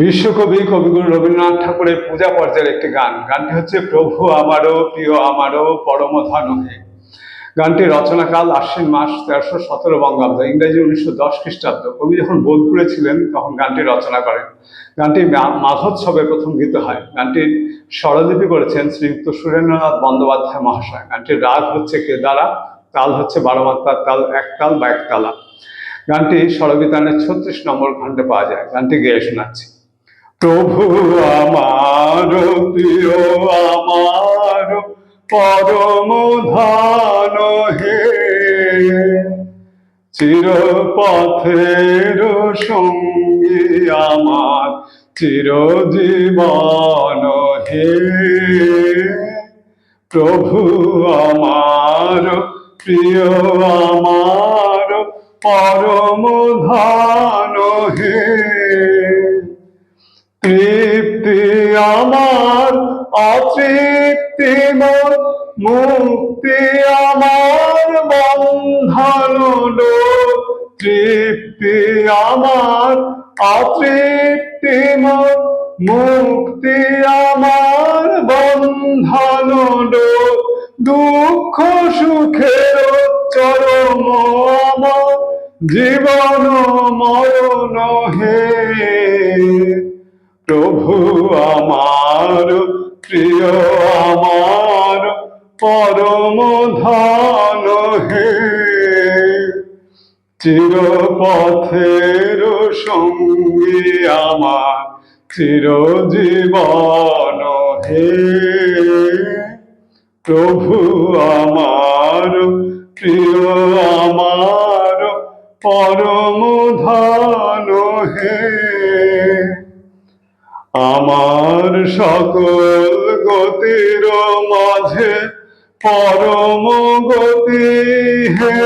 বিশ্বকবি কবিগুরু রবীন্দ্রনাথ ঠাকুরের পূজা পর্যায়ের একটি গান। গানটি হচ্ছে, প্রভু আমারও প্রিয় আমারও পরম ধন হে গানটি রচনাকাল আশ্বিন মাস তেরোশো সতেরো বঙ্গাব্দ, ইংরেজি উনিশশো দশ খ্রিস্টাব্দ। কবি যখন বোলপুরে ছিলেন, তখন গানটি রচনা করেন। গানটি মা- মাঘোৎসবে প্রথম গীত হয়। গানটির স্বরলিপি করেছেন শ্রীযুক্ত সুরেন্দ্রনাথ বন্দ্যোপাধ্যায় মহাশয়। গানটির রাগ হচ্ছে কেদারা, তাল হচ্ছে বারো মাত্রার তাল, এক তাল বা একতালা গানটি স্বরবিতানের ছত্রিশ নম্বর খণ্ডে পাওয়া যায়। গানটি গেয়ে শোনাচ্ছি। প্রভু আমার, প্রিয় আমার, পরম ধান হে। চিরপথের সঙ্গী আমার, চিরজীবন হে। প্রভু আমার, প্রিয় আমার, পরম ধান হে। তৃপ্তি আমার, অতৃপ্তি মোর, মুক্তি আমার, বন্ধন। তৃপ্তি আমার, অতৃপ্তি মোর, মুক্তি আমার, বন্ধন দুঃখ সুখের চরম আমার, জীবন মরণ হে প্রভু আমার, প্রিয় আমার, পরম ধন হে। চিরপথের সঙ্গী আমার, চিরজীবন হে। প্রভু আমার, প্রিয় আমার, পরম ধন হে। আমার সকল গতির মাঝে পরম গতি হে।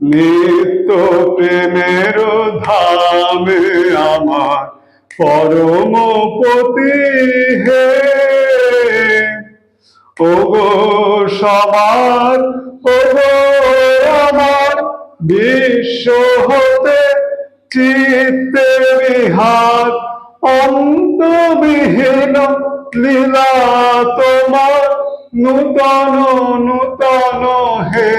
নিত্য প্রেমের ধামে আমার পরম পতি হে। ওগো সবার, ওগো আমার বিশ্ব চিত্তে বিহার, অন্তবিহীন লীলা তোমার। নূতন নূতন হে।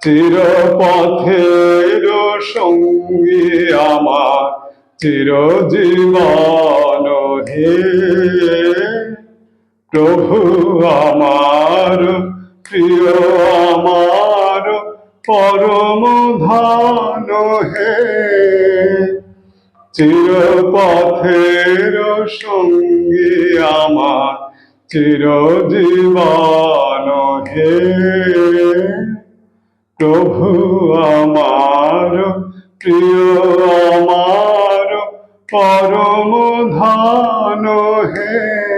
চিরপথের সঙ্গী আমার, চিরজীবন হে। প্রভু আমার, প্রিয় আমার। পরম ধান হে, চিরপথের সঙ্গী আমার চিরজীবন হে। প্রভু আমার, প্রিয় আমার পরম ধান হে।